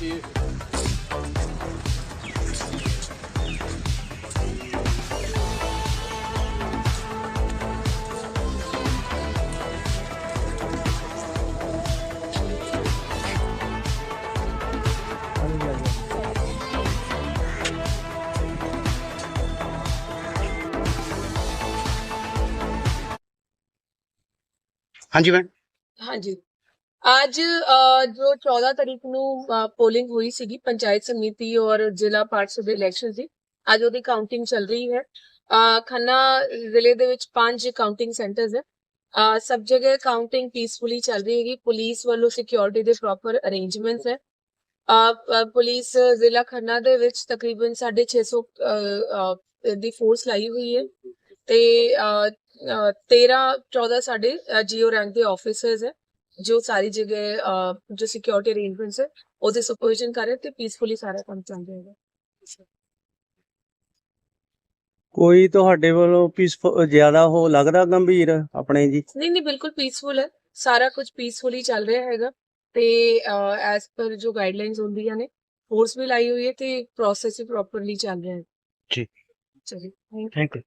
그렇지. हाँ जी मैम हाँ जी ਅੱਜ ਜੋ 14 ਤਰੀਕ ਨੂੰ ਪੋਲਿੰਗ ਹੋਈ ਸੀਗੀ ਪੰਚਾਇਤ ਸਮਿਤੀ ਔਰ ਜ਼ਿਲ੍ਹਾ ਪਾਰਸ਼ਦ ਦੇ ਇਲੈਕਸ਼ਨ ਦੀ ਅੱਜ ਉਹਦੀ ਕਾਊਂਟਿੰਗ ਚੱਲ ਰਹੀ ਹੈ। ਖੰਨਾ ਜ਼ਿਲ੍ਹੇ ਦੇ ਵਿੱਚ ਪੰਜ ਕਾਊਂਟਿੰਗ ਸੈਂਟਰਸ ਹੈ। ਸਭ ਜਗ੍ਹਾ ਕਾਊਂਟਿੰਗ ਪੀਸਫੁਲੀ ਚੱਲ ਰਹੀ ਹੈਗੀ। ਪੁਲਿਸ ਵੱਲੋਂ ਸਿਕਿਉਰਿਟੀ ਦੇ ਪ੍ਰੋਪਰ ਅਰੇਂਜਮੈਂਟਸ ਹੈ। ਪੁਲਿਸ ਜ਼ਿਲ੍ਹਾ ਖੰਨਾ ਦੇ ਵਿੱਚ ਤਕਰੀਬਨ 650 ਅ, ਅ, ਦੀ ਫੋਰਸ ਲਾਈ ਹੋਈ ਹੈ। ਤੇ ਅ, ਅ, 13 14 ਸਾਡੇ ਜੀਓ ਰੈਂਕ ਦੇ ਆਫੀਸਰਸ ਹੈ। ਜੋ ਸਾਰੀ ਜਗ੍ਹਾ ਅ, ਜੋ ਸਿਕਿਉਰਿਟੀ ਅਰੇਂਜਮੈਂਟਸ ਹੈ ਉਹਦੇ ਸੁਪਰਵਿਜ਼ਨ ਕਰ ਰਹੇ ਤੇ ਪੀਸਫੁਲੀ ਸਾਰਾ ਕੰਮ ਚੱਲ ਹੈ ਕੋਈ ਤੁਹਾਡੇ ਵੱਲੋਂ ਪੀਸਫੁਲ ਜ਼ਿਆਦਾ ਹੋ ਲੱਗਦਾ ਗੰਭੀਰ ਆਪਣੇ ਜੀ? ਨਹੀਂ ਨਹੀਂ ਬਿਲਕੁਲ ਪੀਸਫੁਲ ਹੈ। ਸਾਰਾ ਕੁਝ ਪੀਸਫੁਲੀ ਚੱਲ ਰਿਹਾ ਹੈਗਾ ਤੇ ਐਸ ਪਰ ਜੋ ਗਾਈਡਲਾਈਨਸ ਹੁੰਦੀਆਂ ਨੇ ਫੋਰਸ ਵੀ ਲਾਈ ਹੋਈ ਹੈ ਤੇ ਪ੍ਰੋਸੈਸ ਵੀ ਪ੍ਰੋਪਰਲੀ ਚੱਲ ਰਿਹਾ ਹੈ। ਜੀ। Thank thank you